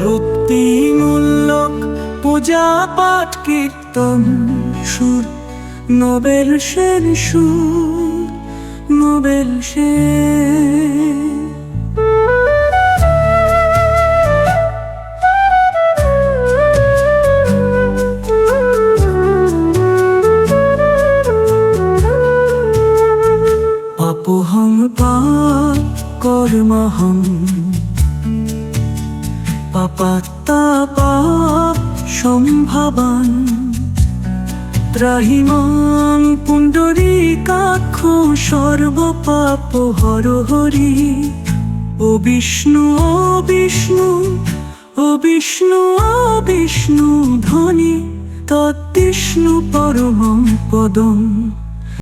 ভক্তিমূলক পূজা পাঠ কীর্তন সুর নোবেল শের সুর নোবেল শের পাপ কর্মহং পাপাত্তা পাপ সম্ভাবান ত্রাহিমাং পুণ্ডরীকাক্ষ সর্বপাপ হর হরি ও বিষ্ণু ও বিষ্ণু ও বিষ্ণু ও বিষ্ণু ধ্বনি তৎবিষ্ণু পরমং পদম।